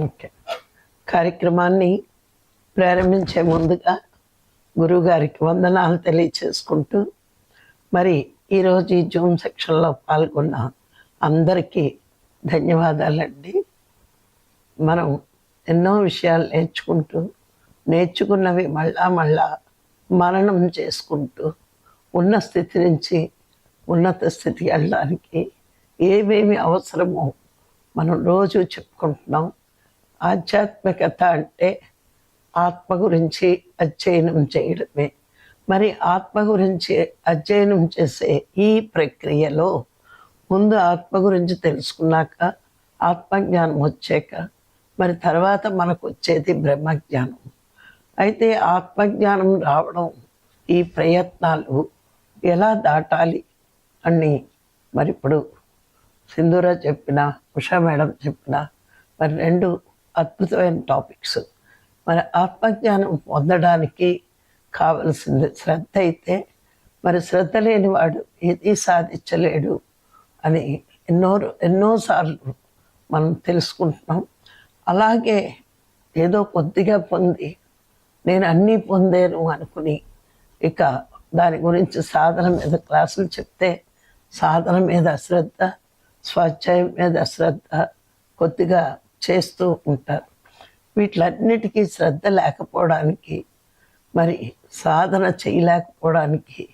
Okay. కార్యక్రమాన్ని ప్రారంభించే ముందుగా గురువుగారికి వందనాలు తెలియచేసుకుంటూ మరి ఈరోజు ఈ జూమ్ సెక్షన్లో పాల్గొన్న అందరికీ ధన్యవాదాలండి. మనం ఎన్నో విషయాలు నేర్చుకుంటూ నేర్చుకున్నవి మళ్ళా మళ్ళా మననం చేసుకుంటూ ఉన్న స్థితి నుంచి ఉన్నత స్థితికి వెళ్ళడానికి ఏమేమి అవసరమో మనం రోజు చెప్పుకుంటున్నాం. ఆధ్యాత్మికత అంటే ఆత్మ గురించి అధ్యయనం చేయడమే. మరి ఆత్మ గురించి అధ్యయనం చేసే ఈ ప్రక్రియలో ముందు ఆత్మ గురించి తెలుసుకున్నాక ఆత్మజ్ఞానం వచ్చాక మరి తర్వాత మనకు వచ్చేది బ్రహ్మజ్ఞానం. అయితే ఆత్మజ్ఞానం రావడం ఈ ప్రయత్నాలు ఎలా దాటాలి అని మరి ఇప్పుడు సింధూర చెప్పిన ఉషా మేడం చెప్పిన మరి రెండు అద్భుతమైన టాపిక్స్. మరి ఆత్మజ్ఞానం పొందడానికి కావలసింది శ్రద్ధ అయితే మరి శ్రద్ధ లేనివాడు ఏది సాధించలేడు అని ఎన్నో ఎన్నోసార్లు మనం తెలుసుకుంటున్నాం. అలాగే ఏదో కొద్దిగా పొంది నేను అన్నీ పొందాను అనుకుని ఇక దాని గురించి సాధన మీద క్లాసులు చెప్తే సాధన మీద అశ్రద్ధ స్వాధ్యాయం మీద అశ్రద్ధ కొద్దిగా చేస్తూ ఉంటారు. వీటిలన్నిటికీ శ్రద్ధ లేకపోవడానికి మరి సాధన చేయలేకపోవడానికి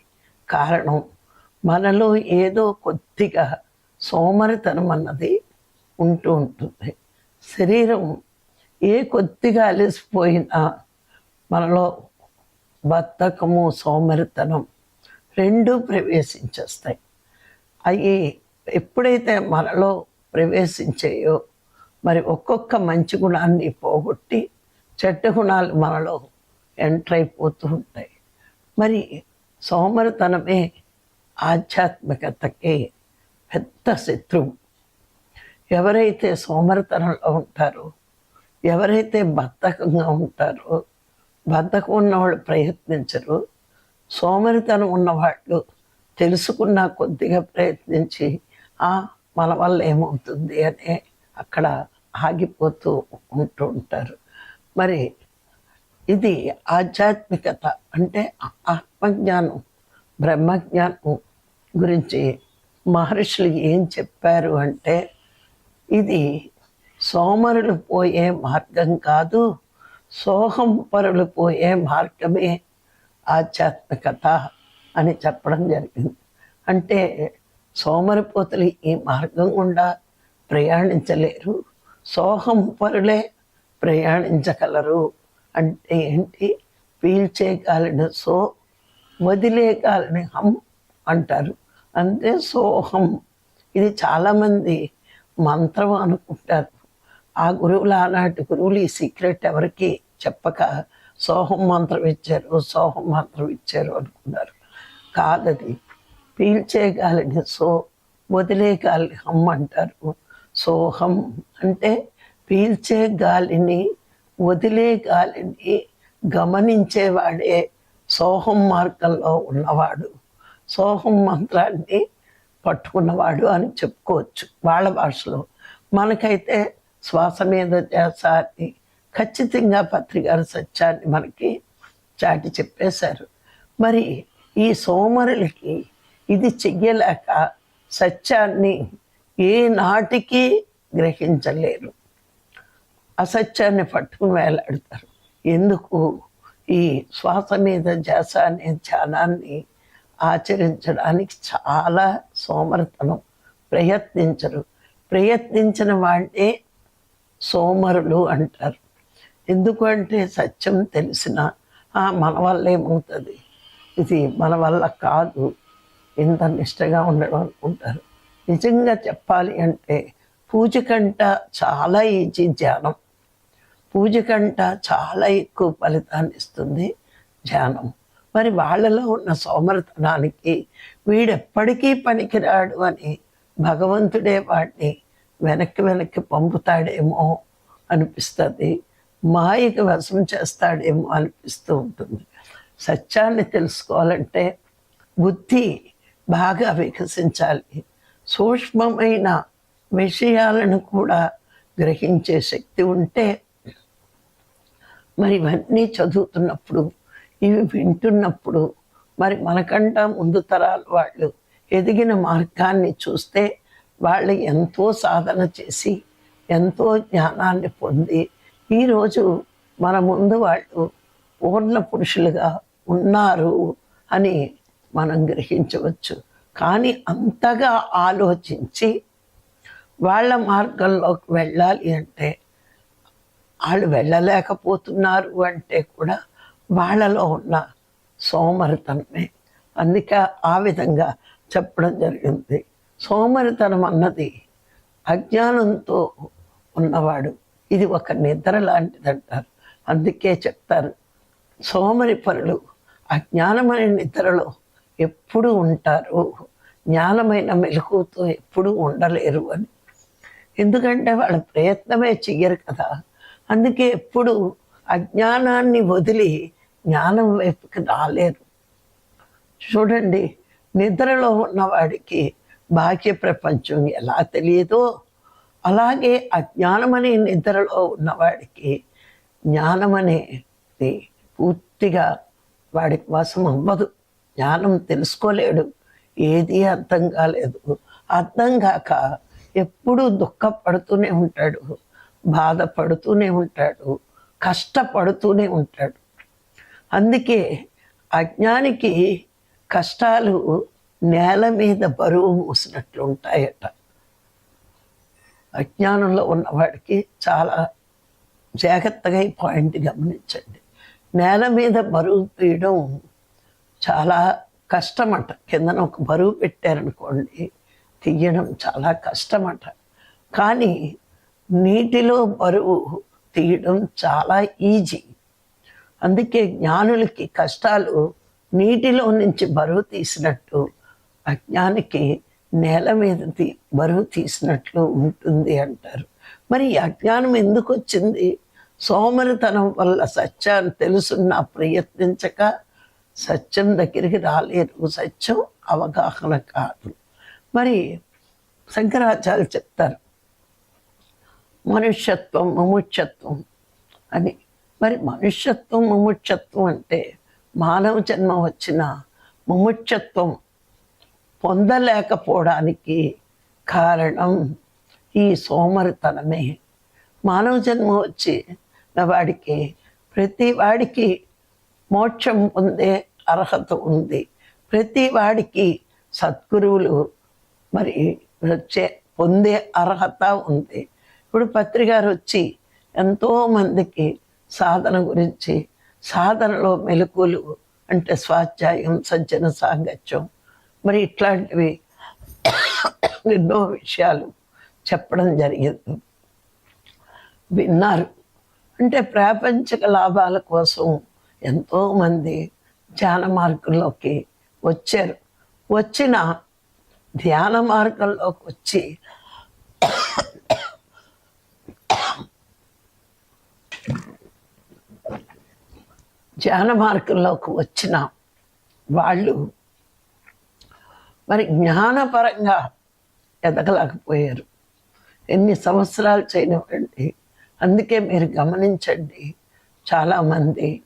కారణం మనలో ఏదో కొద్దిగా సోమరితనం అన్నది ఉంటూ ఉంటుంది. శరీరం ఏ కొద్దిగా అలసిపోయినా మనలో బద్ధకము సోమరితనం రెండూ ప్రవేశించేస్తాయి. అవి ఎప్పుడైతే మనలో ప్రవేశించాయో మరి ఒక్కొక్క మంచి గుణాన్ని పోగొట్టి చెడ్డ గుణాలు మనలో ఎంటర్ అయిపోతూ ఉంటాయి. మరి సోమరితనమే ఆధ్యాత్మికతకి పెద్ద శత్రువు. ఎవరైతే సోమరితనంలో ఉంటారో ఎవరైతే బద్ధకంగా ఉంటారో బద్ధకం ఉన్నవాళ్ళు ప్రయత్నించరు. సోమరితనం ఉన్నవాళ్ళు తెలుసుకున్న కొద్దిగా ప్రయత్నించి ఆ మన వల్ల ఏమవుతుంది? అనే అక్కడ ఆగిపోతూ ఉంటూ ఉంటారు. మరి ఇది ఆధ్యాత్మికత అంటే ఆత్మజ్ఞానం బ్రహ్మజ్ఞానం గురించి మహర్షులు ఏం చెప్పారు అంటే ఇది సోమరులు పోయే మార్గం కాదు సోహం పరులు పోయే మార్గమే ఆధ్యాత్మికత అని చెప్పడం జరిగింది. అంటే సోమరిపోతులు ఈ మార్గం గుండా ప్రయాణించలేరు సోహం పరులే ప్రయాణించగలరు. అంటే ఏంటి? పీల్చే గాలిని సో వదిలే గాలిని హం అంటారు. అంటే సోహం. ఇది చాలామంది మంత్రం అనుకుంటారు. ఆ గురువులు ఆనాటి గురువులు ఈ సీక్రెట్ ఎవరికి చెప్పక సోహం మంత్రం ఇచ్చారు సోహం మంత్రం ఇచ్చారు అనుకున్నారు. కాదది. పీల్చే గాలిని సో వదిలే గాలిని హమ్ అంటారు. సోహం అంటే పీల్చే గాలిని వదిలే గాలిని గమనించేవాడే సోహం మార్గంలో ఉన్నవాడు. సోహం మంత్రాన్ని పట్టుకున్నవాడు అని చెప్పుకోవచ్చు వాళ్ళ భాషలో. మనకైతే శ్వాస మీద ధ్యాస అని ఖచ్చితంగా పత్రికారు సత్యాన్ని మనకి చాటి చెప్పేశారు. మరి ఈ సోమరులకి ఇది చెయ్యలేక సత్యాన్ని ఏ నాటికి గ్రహించలేరు. అసత్యాన్ని పట్టుకుని వేలాడతారు ఎందుకు? ఈ శ్వాస మీద జాస అనే ధ్యానాన్ని ఆచరించడానికి చాలా సోమరతనం ప్రయత్నించరు. ప్రయత్నించిన వాడే సోమరులు అంటారు. ఎందుకంటే సత్యం తెలిసిన "ఆ, మన వల్ల ఏమవుతుంది? ఇది మన వల్ల కాదు. ఇంత నిష్టగా ఉండడం అనుకుంటారు. నిజంగా చెప్పాలి అంటే పూజ కంట చాలా ఈజీ ధ్యానం. పూజ కంట చాలా ఎక్కువ ఫలితాన్ని ఇస్తుంది ధ్యానం. మరి వాళ్ళలో ఉన్న సోమరతనానికి వీడెప్పటికీ పనికిరాడు అని భగవంతుడే వాడిని వెనక్కి వెనక్కి పంపుతాడేమో అనిపిస్తుంది. మాయకి వశం చేస్తాడేమో అనిపిస్తూ ఉంటుంది. సత్యాన్ని తెలుసుకోవాలంటే బుద్ధి బాగా వికసించాలి. సూక్ష్మమైన విషయాలను కూడా గ్రహించే శక్తి ఉంటే మరి ఇవన్నీ చదువుతున్నప్పుడు ఇవి వింటున్నప్పుడు మరి మనకంటా ముందు తరాల వాళ్ళు ఎదిగిన మార్గాన్ని చూస్తే వాళ్ళు ఎంతో సాధన చేసి ఎంతో జ్ఞానాన్ని పొంది ఈరోజు మన ముందు వాళ్ళు పూర్ణ పురుషులుగా ఉన్నారు అని మనం గ్రహించవచ్చు. కానీ అంతగా ఆలోచించి వాళ్ళ మార్గంలోకి వెళ్ళాలి అంటే వాళ్ళు వెళ్ళలేకపోతున్నారు అంటే కూడా వాళ్ళలో ఉన్న సోమరితనమే. అందుకే ఆ విధంగా చెప్పడం జరిగింది. సోమరితనం అన్నది అజ్ఞానంతో ఉన్నవాడు ఇది ఒక నిద్ర లాంటిది అంటారు. అందుకే చెప్తారు సోమరి పనులు అజ్ఞానమైన నిద్రలో ఎప్పుడు ఉంటారు? జ్ఞానమైన మెలకుతో ఎప్పుడు ఉండలేరు అని. ఎందుకంటే వాళ్ళ ప్రయత్నమే చెయ్యరు కదా. అందుకే ఎప్పుడు అజ్ఞానాన్ని వదిలి జ్ఞానం వైపుకి రాలేరు. చూడండి నిద్రలో ఉన్నవాడికి బాహ్య ప్రపంచం ఎలా తెలియదో అలాగే అజ్ఞానమనే నిద్రలో ఉన్నవాడికి జ్ఞానం అనేది పూర్తిగా వాడికి వశం అవ్వదు. జ్ఞానం తెలుసుకోలేడు. ఏది అర్థం కాలేదు. అర్థం కాక ఎప్పుడూ దుఃఖపడుతూనే ఉంటాడు. బాధపడుతూనే ఉంటాడు. కష్టపడుతూనే ఉంటాడు. అందుకే అజ్ఞానికి కష్టాలు నేల మీద బరువు మూసినట్లు ఉంటాయట. అజ్ఞానంలో ఉన్నవాడికి చాలా జాగ్రత్తగా ఈ పాయింట్ గమనించండి. నేల మీద బరువు తీయడం చాలా కష్టమట. కిందన ఒక బరువు పెట్టారనుకోండి తీయడం చాలా కష్టమట. కానీ నీటిలో బరువు తీయడం చాలా ఈజీ. అందుకే జ్ఞానులకి కష్టాలు నీటిలో నుంచి బరువు తీసినట్టు అజ్ఞానికి నేల మీద తీ బరువు తీసినట్లు ఉంటుంది అంటారు. మరి అజ్ఞానం ఎందుకు వచ్చింది సోమరితనం వల్ల సత్యాన్ని తెలుసున్నా ప్రయత్నించక సత్యం దగ్గరికి రాలేదు. సత్యం అవగాహన కాదు. మరి శంకరాచార్య చెప్తారు మనుష్యత్వం ముముక్షత్వం అని. మరి మనుష్యత్వం ముముక్షత్వం అంటే మానవ జన్మ వచ్చిన ముముక్షత్వం పొందలేకపోవడానికి కారణం ఈ సోమరితనమే. మానవ జన్మ వచ్చి వాడికి ప్రతి వాడికి మోక్షం పొందే అర్హత ఉంది. ప్రతి వాడికి సద్గురువులు మరి వచ్చే పొందే అర్హత ఉంది. ఇప్పుడు పత్రికారు వచ్చి ఎంతో మందికి సాధన గురించి సాధనలో మెలకులు అంటే స్వాధ్యాయం సజ్జన సాంగత్యం మరి ఇట్లాంటివి ఎన్నో విషయాలు చెప్పడం జరిగింది. విన్నారు. అంటే ప్రాపంచిక లాభాల కోసం ఎంతోమంది ధ్యాన మార్గంలోకి వచ్చారు. వచ్చిన ధ్యాన మార్గంలోకి వచ్చి ధ్యాన మార్గంలోకి వచ్చిన వాళ్ళు మరి జ్ఞానపరంగా ఎదగలేకపోయారు. ఎన్ని సంవత్సరాలు చేయనివ్వండి. అందుకే మీరు గమనించండి. చాలామంది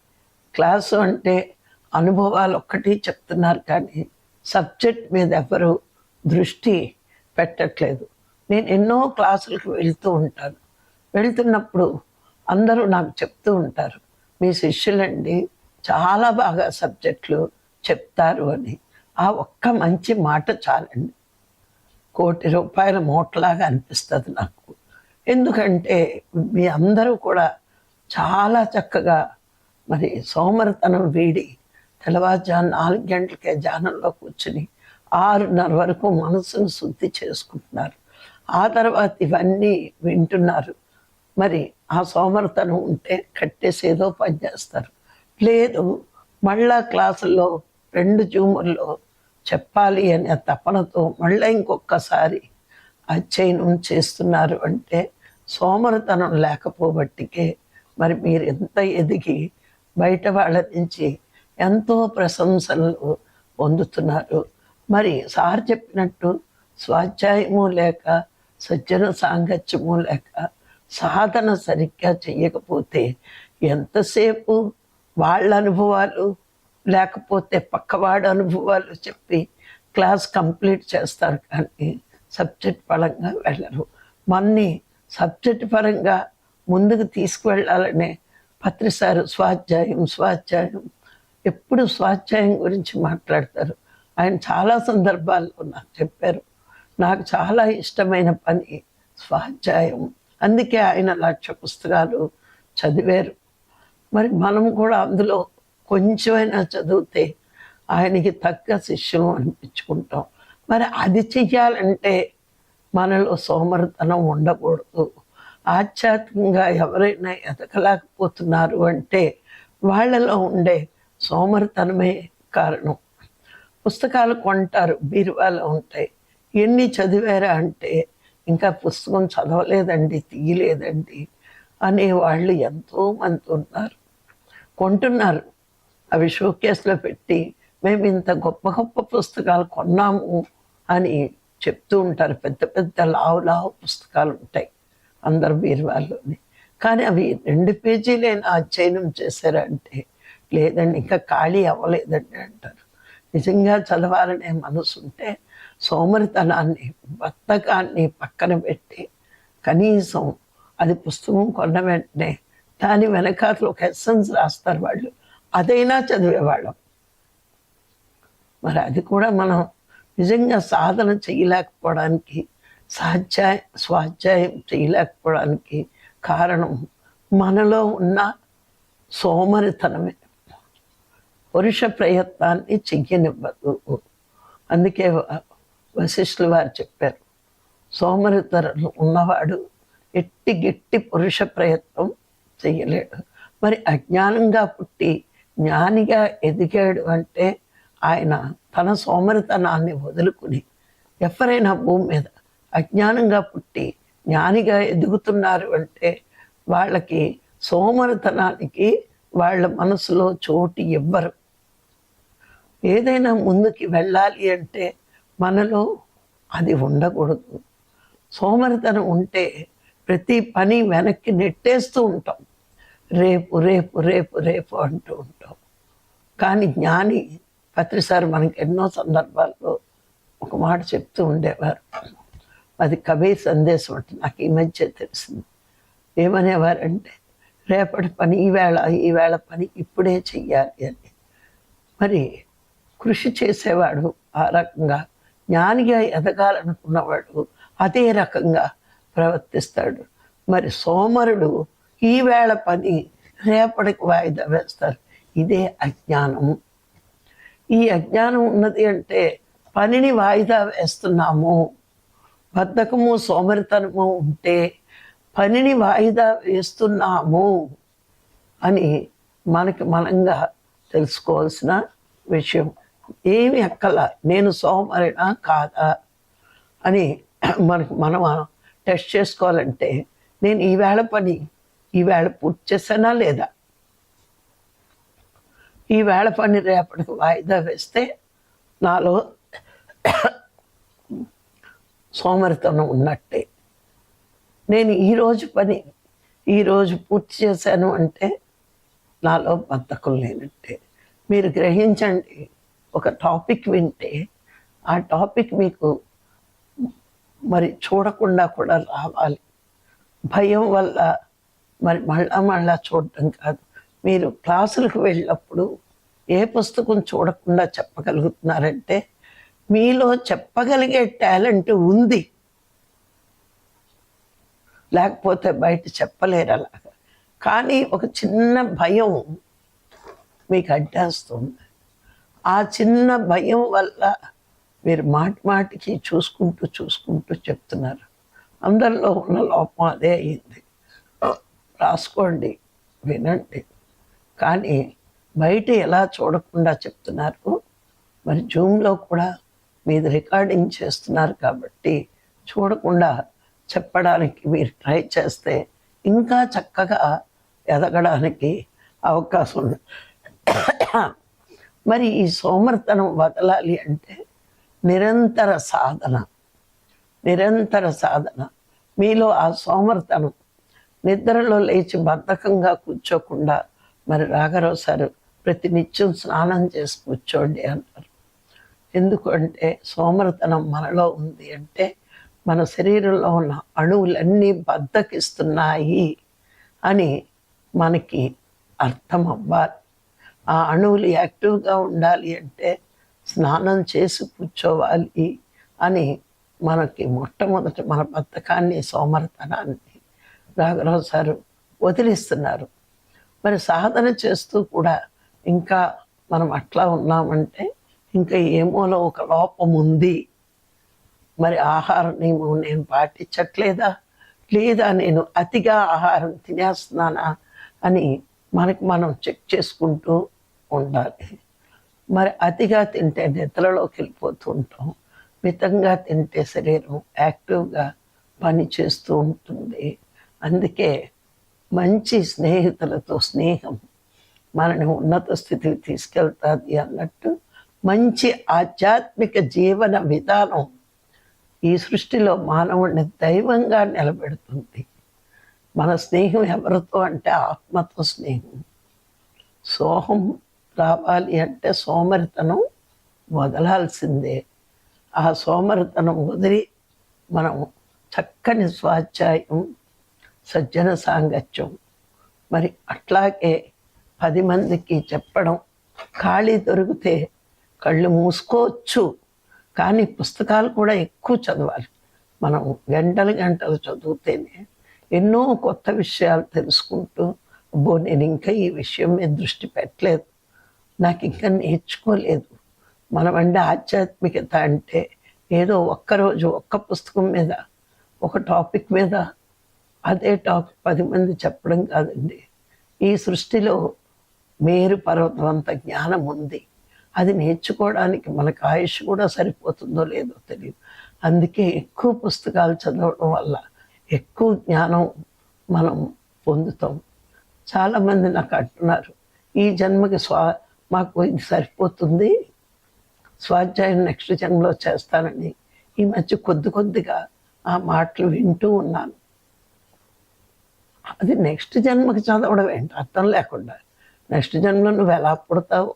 క్లాసు అంటే అనుభవాలు ఒక్కటి చెప్తున్నారు కానీ సబ్జెక్ట్ మీద ఎవరు దృష్టి పెట్టట్లేదు. నేను ఎన్నో క్లాసులకు వెళ్తూ ఉంటాను. వెళ్తున్నప్పుడు అందరూ నాకు చెప్తూ ఉంటారు మీ శిష్యులండి చాలా బాగా సబ్జెక్టులు చెప్తారు అని. ఆ ఒక్క మంచి మాట చాలండి. కోటి రూపాయల మూటలాగా అనిపిస్తుంది నాకు. ఎందుకంటే మీ అందరూ కూడా చాలా చక్కగా మరి సోమరితనం వీడి తెల్లవారుజాము నాలుగు గంటలకే జానంలో కూర్చుని ఆరున్నర వరకు మనసును శుద్ధి చేసుకుంటున్నారు. ఆ తర్వాత ఇవన్నీ వింటున్నారు. మరి ఆ సోమరితనం ఉంటే కట్టేసి ఏదో పని చేస్తారు. లేదు మళ్ళా క్లాసుల్లో రెండు జూముల్లో చెప్పాలి అనే తపనతో మళ్ళీ ఇంకొకసారి అధ్యయనం చేస్తున్నారు అంటే సోమరితనం లేకపోబట్టికే మరి మీరు ఎంత ఎదిగి బయట వాళ్ళ నుంచి ఎంతో ప్రశంసలు పొందుతున్నారు. మరి సార్ చెప్పినట్టు స్వాధ్యాయము లేక సజ్జన సాంగత్యము లేక సాధన సరిగ్గా చేయకపోతే ఎంతసేపు వాళ్ళ అనుభవాలు లేకపోతే పక్కవాడి అనుభవాలు చెప్పి క్లాస్ కంప్లీట్ చేస్తారు కానీ సబ్జెక్ట్ పరంగా వెళ్ళరు. మన్ని సబ్జెక్ట్ పరంగా ముందుకు తీసుకువెళ్ళాలనే పత్రిసారు స్వాధ్యాయం స్వాధ్యాయం. ఎప్పుడు స్వాధ్యాయం గురించి మాట్లాడతారు? ఆయన చాలా సందర్భాల్లో నాకు చెప్పారు. నాకు చాలా ఇష్టమైన పని స్వాధ్యాయం. అందుకే ఆయన లక్ష పుస్తకాలు చదివారు. మరి మనం కూడా అందులో కొంచెమైనా చదివితే ఆయనకి తగ్గ శిష్యం అనిపించుకుంటాం. మరి అది చెయ్యాలంటే మనలో సోమరితనం ఉండకూడదు. ఆధ్యాత్మికంగా ఎవరైనా ఎదగలేకపోతున్నారు అంటే వాళ్ళలో ఉండే సోమరితనమే కారణం. పుస్తకాలు కొంటారు బీరువాలో ఉంటాయి. ఎన్ని చదివారా అంటే ఇంకా పుస్తకం చదవలేదండి తీయలేదండి అనే వాళ్ళు ఎంతోమంది ఉన్నారు. కొంటున్నారు. అవి షోకేస్లో పెట్టి మేము ఇంత గొప్ప గొప్ప పుస్తకాలు కొన్నాము అని చెప్తూ ఉంటారు. పెద్ద పెద్ద లావు లావు పుస్తకాలు ఉంటాయి. అందరు బీరువాల్లోని కానీ అవి రెండు పేజీలైనా అధ్యయనం చేశారంటే లేదండి ఇంకా ఖాళీ అవ్వలేదండి అంటారు. నిజంగా చదవాలనే మనసు ఉంటే సోమరితనాన్ని బద్ధకాన్ని పక్కన పెట్టి కనీసం అది పుస్తకం కొన్న వెంటనే దాని వెనకాతలు ఒక ఎస్సెన్స్ రాస్తారు వాళ్ళు. అదైనా చదివేవాళ్ళం. మరి అది కూడా మనం నిజంగా సాధన చేయలేకపోవడానికి సాధ్యాయ స్వాధ్యాయం చేయలేకపోవడానికి కారణం మనలో ఉన్న సోమరితనమే. పురుష ప్రయత్నాన్ని చెయ్యనివ్వదు. అందుకే వశిష్ఠులు వారు చెప్పారు సోమరితనం ఉన్నవాడు ఎట్టి గిట్టి పురుష ప్రయత్నం చేయలేడు మరి అజ్ఞానంగా పుట్టి జ్ఞానిగా ఎదిగాడు అంటే ఆయన తన సోమరితనాన్ని వదులుకుని ఎవరైనా భూమి మీద అజ్ఞానంగా పుట్టి జ్ఞానిగా ఎదుగుతున్నారు అంటే వాళ్ళకి సోమరతనానికి వాళ్ళ మనసులో చోటు ఇవ్వరు ఏదైనా ముందుకి వెళ్ళాలి అంటే మనలో అది ఉండకూడదు. సోమరితనం ఉంటే ప్రతి పని వెనక్కి నెట్టేస్తూ ఉంటాం. రేపు రేపు రేపు రేపు అంటూ ఉంటాం. కానీ జ్ఞాని పత్రిసారి మనకి ఎన్నో సందర్భాల్లో ఒక మాట చెప్తూ ఉండేవారు. అది కబీర్ సందేశం అంటే నాకు ఈ మధ్య తెలిసింది. ఏమనేవారంటే రేపటి పని ఈవేళ ఈవేళ పని ఇప్పుడే చెయ్యాలి అని. మరి కృషి చేసేవాడు ఆ రకంగా జ్ఞానిగా ఎదగాలనుకున్నవాడు అదే రకంగా ప్రవర్తిస్తాడు. మరి సోమరుడు ఈవేళ పని రేపటికి వాయిదా వేస్తారు. ఇదే అజ్ఞానం. ఈ అజ్ఞానం ఉన్నది అంటే పనిని వాయిదా వేస్తున్నాము. బద్ధకము సోమరితనము ఉంటే పనిని వాయిదా వేస్తున్నాము అని మనకి మనంగా తెలుసుకోవాల్సిన విషయం. ఏమి అక్కల నేను సోమరినా కాదా అని మనకు మనం టెస్ట్ చేసుకోవాలంటే నేను ఈవేళ పని ఈవేళ పూర్తి చేశానా లేదా? ఈవేళ పని రేపటికి వాయిదా వేస్తే నాలో సోమరితనం ఉన్నట్టే. నేను ఈరోజు పని ఈరోజు పూర్తి చేశాను అంటే నాలో బద్ధకం లేనట్టే. మీరు గ్రహించండి ఒక టాపిక్ వింటే ఆ టాపిక్ మీకు మరి చూడకుండా కూడా రావాలి. భయం వల్ల మరి మళ్ళా మళ్ళా చూడటం కాదు. మీరు క్లాసులకు వెళ్ళినప్పుడు ఏ పుస్తకం చూడకుండా చెప్పగలుగుతున్నారంటే మీలో చెప్పగలిగే టాలెంట్ ఉంది. లేకపోతే బయట చెప్పలేరు అలాగా. కానీ ఒక చిన్న భయం మీకు అడ్డేస్తుంది. ఆ చిన్న భయం వల్ల మీరు మాటి మాటికి చూసుకుంటూ చూసుకుంటూ చెప్తున్నారు. అందరిలో ఉన్న లోపం అదే అయింది. రాసుకోండి వినండి. కానీ బయట ఎలా చూడకుండా చెప్తున్నారు? మరి జూమ్లో కూడా మీది రికార్డింగ్ చేస్తున్నారు కాబట్టి చూడకుండా చెప్పడానికి మీరు ట్రై చేస్తే ఇంకా చక్కగా ఎదగడానికి అవకాశం ఉంది. మరి ఈ సోమర్తనం వదలాలి అంటే నిరంతర సాధన నిరంతర సాధన. మీలో ఆ సోమర్తనం నిద్రలో లేచి బద్ధకంగా కూర్చోకుండా మరి రాఘరావు సారు ప్రతి నిత్యం స్నానం చేసి కూర్చోండి అన్నారు ఎందుకంటే సోమరతనం మనలో ఉంది అంటే మన శరీరంలో ఉన్న అణువులన్నీ బద్దకిస్తున్నాయి అని మనకి అర్థం అవ్వాలి ఆ అణువులు యాక్టివ్గా ఉండాలి అంటే స్నానం చేసి కూర్చోవాలి అని మనకి మొట్టమొదటి మన బద్ధకాన్ని సోమరతనాన్ని రాఘరావు సారు వదిలిస్తున్నారు. మరి సాధన చేస్తూ కూడా ఇంకా మనం అట్లా ఉన్నామంటే ఇంకా ఏమోలో ఒక లోపం ఉంది. మరి ఆహార నియమం నేను పాటించట్లేదా? లేదా నేను అతిగా ఆహారం తినేస్తున్నానా? అని మనకి మనం చెక్ చేసుకుంటూ ఉండాలి. మరి అతిగా తింటే నిద్రలోకి వెళ్ళిపోతూ ఉంటాం. మితంగా తింటే శరీరం యాక్టివ్గా పని చేస్తూ ఉంటుంది. అందుకే మంచి స్నేహితులతో స్నేహం మనని ఉన్నత స్థితికి తీసుకెళ్తాది అన్నట్టు మంచి ఆధ్యాత్మిక జీవన విధానం ఈ సృష్టిలో మానవుడిని దైవంగా నిలబెడుతుంది. మన స్నేహం ఎవరితో అంటే ఆత్మతో స్నేహం. సోహం రావాలి అంటే సోమరితనం వదలాల్సిందే. ఆ సోమరితనం వదిలి మనం చక్కని స్వాధ్యాయం సజ్జన సాంగత్యం మరి అట్లాగే పది మందికి చెప్పడం ఖాళీ దొరికితే కళ్ళు మూసుకోవచ్చు. కానీ పుస్తకాలు కూడా ఎక్కువ చదవాలి. మనం గంటలు గంటలు చదివితేనే ఎన్నో కొత్త విషయాలు తెలుసుకుంటూ అబ్బో నేను ఇంకా ఈ విషయం మీద దృష్టి పెట్టలేదు. నాకు ఇంకా నేర్చుకోలేదు. మనం అంటే ఆధ్యాత్మికత అంటే ఏదో ఒక్కరోజు ఒక్క పుస్తకం మీద ఒక టాపిక్ మీద అదే టాపిక్ పది మంది చెప్పడం కాదండి. ఈ సృష్టిలో మేరు పర్వతం అంత జ్ఞానం ఉంది. అది నేర్చుకోవడానికి మనకు ఆయుష్ కూడా సరిపోతుందో లేదో తెలియదు అందుకే ఎక్కువ పుస్తకాలు చదవడం వల్ల ఎక్కువ జ్ఞానం మనం పొందుతాం. చాలామంది నాకు అంటున్నారు ఈ జన్మకి స్వా మాకు ఇది సరిపోతుంది స్వాధ్యాయం నెక్స్ట్ జన్మలో చేస్తానని. ఈ మధ్య కొద్ది కొద్దిగా ఆ మాటలు వింటూ ఉన్నాను. అది నెక్స్ట్ జన్మకి చదవడం ఏంటి అర్థం లేకుండా నెక్స్ట్ జన్మలో నువ్వు ఎలా పుడతావు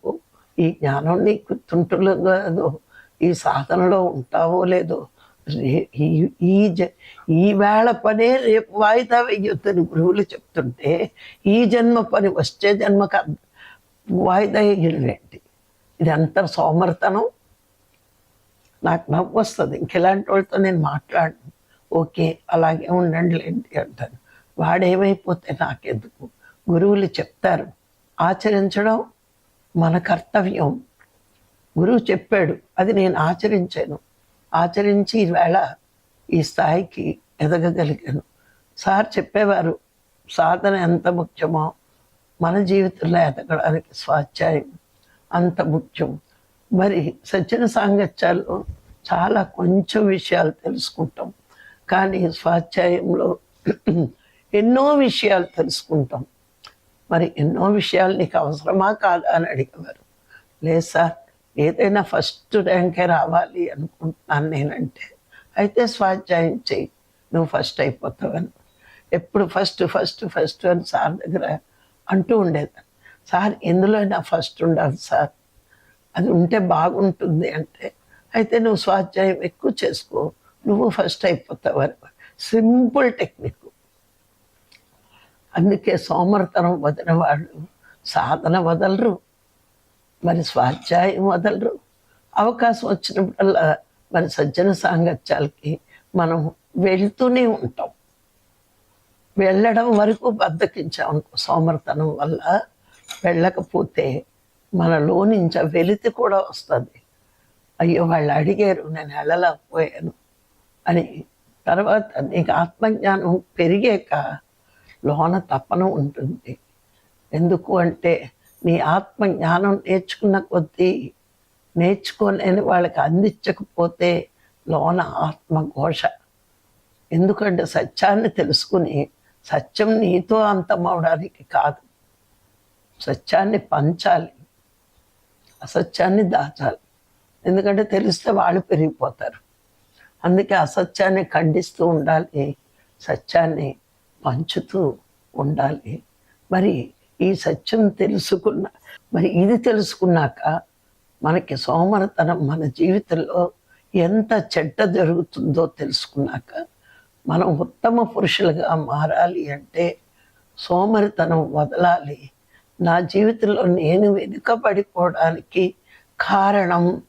ఈ జ్ఞానం నీకు గుర్తుంటుందో ఈ సాధనలో ఉంటావో లేదో రే- ఈ- ఈ జ ఈ వేళ పనే రేపు వాయిదా వేయొద్దని గురువులు చెప్తుంటే ఈ జన్మ పని వచ్చే జన్మకు వాయిదా వేయలేంటి ఇది అంత సోమర్తనం? నాకు నవ్వు వస్తుంది ఇంకెలాంటి వాళ్ళతో నేను మాట్లాడను. ఓకే అలాగే ఉండండి లేండి అంటాను. వాడేమైపోతే నాకెందుకు? గురువులు చెప్తారు. ఆచరించడం మన కర్తవ్యం. గురువు చెప్పాడు అది నేను ఆచరించాను. ఆచరించి ఈవేళ ఈ స్థాయికి ఎదగగలిగాను. సార్ చెప్పేవారు సాధన ఎంత ముఖ్యమో మన జీవితంలో ఎదగడానికి స్వాధ్యాయం అంత ముఖ్యం. మరి సజ్జన సాంగత్యాల్లో చాలా కొంచెం విషయాలు తెలుసుకుంటాం. కానీ స్వాధ్యాయంలో ఎన్నో విషయాలు తెలుసుకుంటాం. మరి ఎన్నో విషయాలు నీకు అవసరమా కాదా అని అడిగేవారు. లేదు సార్ ఏదైనా ఫస్ట్ ర్యాంకే రావాలి అనుకుంటున్నాను నేనంటే అయితే స్వాధ్యాయం చెయ్యి నువ్వు ఫస్ట్ అయిపోతావని ఎప్పుడు ఫస్ట్ ఫస్ట్ ఫస్ట్ అని సార్ దగ్గర అంటూ ఉండేదాన్ని సార్ ఎందులోనైనా ఫస్ట్ ఉండాలి సార్. అది ఉంటే బాగుంటుంది అంటే అయితే నువ్వు స్వాధ్యాయం ఎక్కువ చేసుకో నువ్వు ఫస్ట్ అయిపోతావు అని. Simple technique. అందుకే సోమరతనం వదిన వాళ్ళు సాధన వదలరు మరి స్వాధ్యాయం వదలరు. అవకాశం వచ్చినప్పుడల్లా మరి సజ్జన సాంగత్యాలకి మనం వెళ్తూనే ఉంటాం. వెళ్ళడం వరకు బద్దకించామనుకో సోమరతనం వల్ల వెళ్ళకపోతే మనలో నుంచి వెలితి కూడా వస్తుంది. అయ్యో వాళ్ళు అడిగారు నేను వెళ్ళలేకపోయాను అని. తర్వాత నీకు ఆత్మజ్ఞానం పెరిగాక లోన తపన ఉంటుంది. ఎందుకు అంటే నీ ఆత్మ జ్ఞానం నేర్చుకున్న కొద్దీ నేర్చుకోలేని వాళ్ళకి అందించకపోతే లోన ఆత్మ ఘోష. ఎందుకంటే సత్యాన్ని తెలుసుకుని సత్యం నీతో అంతమవడానికి కాదు. సత్యాన్ని పంచాలి. అసత్యాన్ని దాచాలి. ఎందుకంటే తెలిస్తే వాళ్ళు పెరిగిపోతారు. అందుకే అసత్యాన్ని ఖండిస్తూ ఉండాలి. సత్యాన్ని పంచుతూ ఉండాలి. మరి ఈ సత్యం తెలుసుకున్న మరి ఇది తెలుసుకున్నాక మనకి సోమరతనం మన జీవితంలో ఎంత చెడ్డ జరుగుతుందో తెలుసుకున్నాక మనం ఉత్తమ పురుషులుగా మారాలి అంటే సోమరితనం వదలాలి. నా జీవితంలో నేను వెనుకబడిపోవడానికి కారణం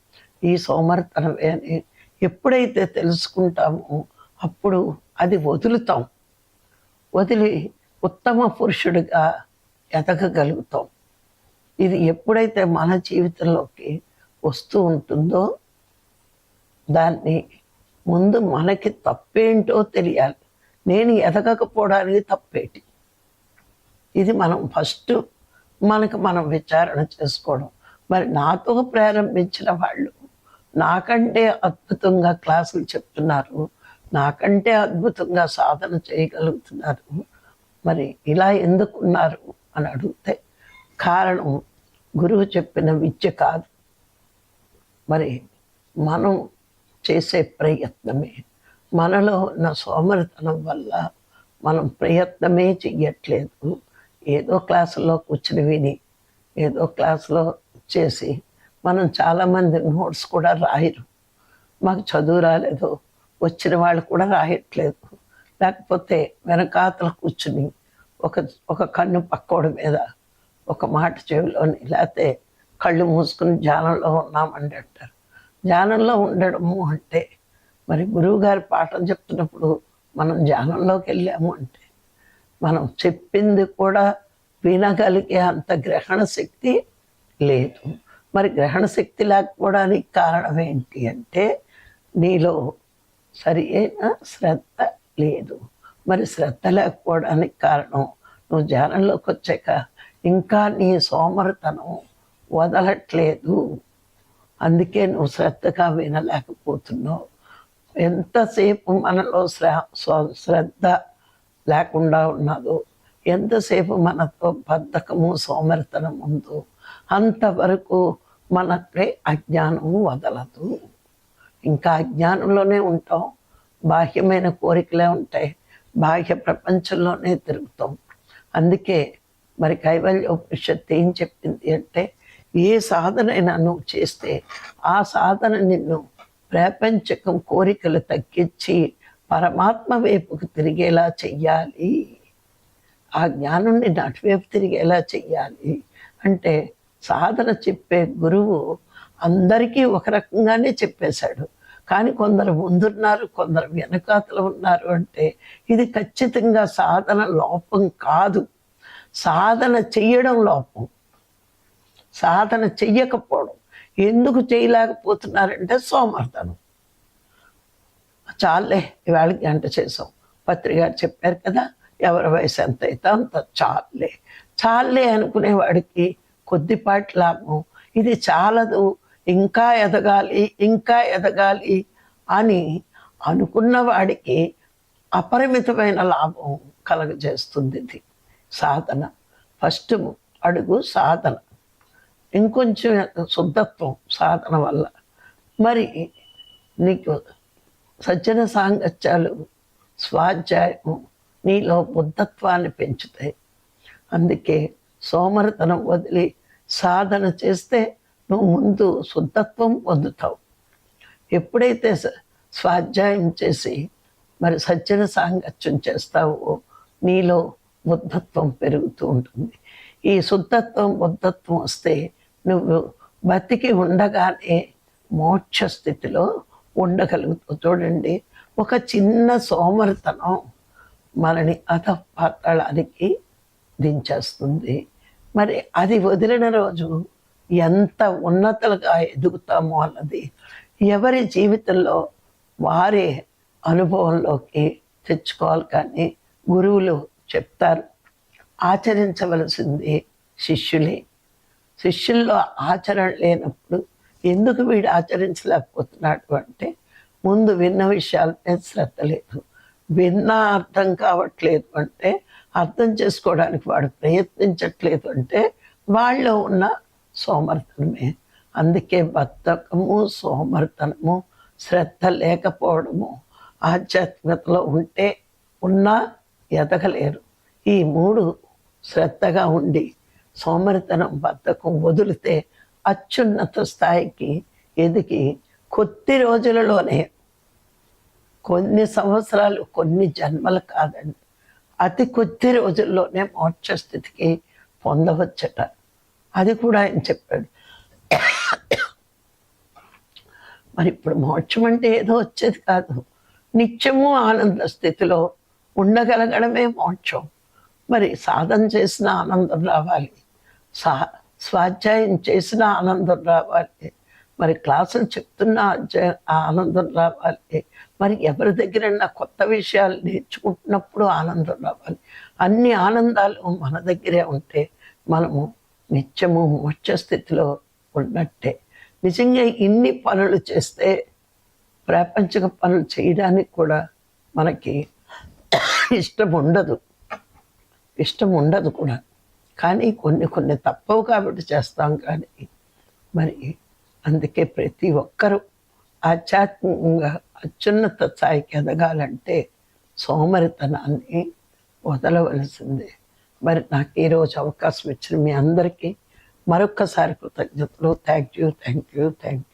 ఈ సోమరితనమే అని ఎప్పుడైతే తెలుసుకుంటామో అప్పుడు అది వదులుతాం. వదిలి ఉత్తమ పురుషుడిగా ఎదగగలుగుతాం. ఇది ఎప్పుడైతే మన జీవితంలోకి వస్తూ ఉంటుందో దాన్ని ముందు మనకి తప్పేంటో తెలియాలి. నేను ఎదగకపోవడానికి తప్పేటి? ఇది మనం ఫస్ట్ మనకు మనం విచారణ చేసుకోవడం. మరి నాతో ప్రారంభించిన వాళ్ళు నాకంటే అద్భుతంగా క్లాసులు చెప్తున్నారు. నాకంటే అద్భుతంగా సాధన చేయగలుగుతున్నారు. మరి ఇలా ఎందుకున్నారు అని అడిగితే కారణం గురువు చెప్పిన విద్య కాదు. మరి మనం చేసే ప్రయత్నమే. మనలో ఉన్న సోమరితనం వల్ల మనం ప్రయత్నమే చెయ్యట్లేదు. ఏదో క్లాసులో కూర్చుని విని ఏదో క్లాసులో చేసి మనం చాలామంది నోట్స్ కూడా రాయరు. మాకు చదువు రాలేదు. వచ్చిన వాళ్ళు కూడా రాయట్లేదు. లేకపోతే వెనకాతలు కూర్చుని ఒక ఒక కన్ను పక్కోడి మీద ఒక మాట చెవిలోని లేకపోతే కళ్ళు మూసుకుని ధ్యానంలో ఉన్నామండి అంటారు. ధ్యానంలో ఉండడము అంటే మరి గురువు గారి పాఠం చెప్తున్నప్పుడు మనం ధ్యానంలోకి వెళ్ళాము అంటే మనం చెప్పింది కూడా వినగలిగే అంత గ్రహణ శక్తి లేదు. మరి గ్రహణ శక్తి లేకపోవడానికి కారణం ఏంటి అంటే నీలో సరి అయిన శ్రద్ధ లేదు. మరి శ్రద్ధ లేకపోవడానికి కారణం నువ్వు ధ్యానంలోకి వచ్చాక ఇంకా నీ సోమరతనం వదలట్లేదు. అందుకే నువ్వు శ్రద్ధగా వినలేకపోతున్నావు. ఎంతసేపు మనలో శ్రా శ్రద్ధ లేకుండా ఉన్నదో ఎంతసేపు మనతో బద్ధకము సోమరితనం ఉందో అంతవరకు మనకే అజ్ఞానము వదలదు. ఇంకా అజ్ఞానంలోనే ఉంటాం బాహ్యమైన కోరికలే ఉంటాయి బాహ్య ప్రపంచంలోనే తిరుగుతాం. అందుకే మరి కైవల్య ఉపనిషత్తు ఏం చెప్పింది అంటే ఏ సాధనైనా నువ్వు చేస్తే ఆ సాధన నిన్ను ప్రాపంచకం కోరికలు తగ్గించి పరమాత్మ వైపుకు తిరిగేలా చెయ్యాలి. ఆ జ్ఞానం నిన్ను అటువైపు తిరిగేలా చెయ్యాలి. అంటే సాధన చెప్పే గురువు అందరికీ ఒక రకంగానే చెప్పేశాడు. కానీ కొందరు ముందున్నారు కొందరు వెనకాతలు ఉన్నారు అంటే ఇది ఖచ్చితంగా సాధన లోపం కాదు. సాధన చెయ్యడం లోపం. సాధన చెయ్యకపోవడం. ఎందుకు చేయలేకపోతున్నారంటే సోమర్థనం చాలే ఇవాళ గంట చేసాం పత్రికారు చెప్పారు కదా ఎవరి వయసు ఎంత అయితే అంత చాలే చాలే అనుకునేవాడికి కొద్దిపాటి లాభం. ఇది చాలదు. ఇంకా ఎదగాలి ఇంకా ఎదగాలి అని అనుకున్న వాడికి అపరిమితమైన లాభం కలగజేస్తుంది ఇది. సాధన. ఫస్ట్ అడుగు సాధన. ఇంకొంచెం శుద్ధత్వం సాధన వల్ల. మరి నీకు సజ్జన సాంగత్యాలు స్వాధ్యాయము నీలో బుద్ధత్వాన్ని పెంచుతాయి. అందుకే సోమరతనం వదిలి సాధన చేస్తే నువ్వు ముందు శుద్ధత్వం పొందుతావు. ఎప్పుడైతే స్వాధ్యాయం చేసి మరి సజ్జన సాంగత్యం చేస్తావో నీలో బుద్ధత్వం పెరుగుతూ ఉంటుంది. ఈ శుద్ధత్వం బుద్ధత్వం వస్తే నువ్వు బతికి ఉండగానే మోక్ష స్థితిలో ఉండగలుగుతావు. చూడండి ఒక చిన్న సోమరితనం మనని అధ పాతాళానికి దించేస్తుంది. మరి అది వదిలిన రోజు ఎంత ఉన్నతలుగా ఎదుగుతామో అన్నది ఎవరి జీవితంలో వారే అనుభవంలోకి తెచ్చుకోవాలి కానీ గురువులు చెప్తారు. ఆచరించవలసింది శిష్యులే. శిష్యుల్లో ఆచరణ లేనప్పుడు ఎందుకు వీడు ఆచరించలేకపోతున్నాడు అంటే ముందు విన్న విషయాలపై శ్రద్ధ లేదు. విన్నా అర్థం కావట్లేదు అంటే అర్థం చేసుకోవడానికి వాడు ప్రయత్నించట్లేదు అంటే వాళ్ళు ఉన్న సోమర్థనమే అందుకే బద్ధకము సోమర్థనము శ్రద్ధ లేకపోవడము ఆధ్యాత్మికతలో ఉంటే ఉన్నా ఎదగలేరు. ఈ మూడు శ్రద్ధగా ఉండి సోమరితనం బద్ధకం వదిలితే అత్యున్నత స్థాయికి ఎదిగి కొద్ది రోజులలోనే కొన్ని సంవత్సరాలు కొన్ని జన్మలు కాదండి. అతి కొద్ది రోజుల్లోనే మోక్ష స్థితికి పొందవచ్చట. అది కూడా ఆయన చెప్పాడు. మరి ఇప్పుడు మోక్షం అంటే ఏదో వచ్చేది కాదు. నిత్యము ఆనంద స్థితిలో ఉండగలగడమే మోక్షం. మరి సాధన చేసిన ఆనందం రావాలి. సా స్వాధ్యాయం చేసిన ఆనందం రావాలి. మరి క్లాసులు చెప్తున్న ఆనందం రావాలి. మరి ఎవరి దగ్గర కొత్త విషయాలు నేర్చుకుంటున్నప్పుడు ఆనందం రావాలి. అన్ని ఆనందాలు మన దగ్గరే ఉంటే మనము నిత్యము మోక్ష స్థితిలో ఉన్నట్టే. నిజంగా ఇన్ని పనులు చేస్తే ప్రాపంచిక పనులు చేయడానికి కూడా మనకి ఇష్టం ఉండదు ఇష్టం ఉండదు కూడా. కానీ కొన్ని కొన్ని తప్పవు కాబట్టి చేస్తాం కానీ మరి అందుకే ప్రతి ఒక్కరూ ఆధ్యాత్మికంగా అత్యున్నత స్థాయికి ఎదగాలంటే సోమరితనాన్ని వదలవలసిందే. మరి నాకు ఈరోజు అవకాశం ఇచ్చిన మీ అందరికీ మరొక్కసారి కృతజ్ఞతలు. Thank you thank you thank you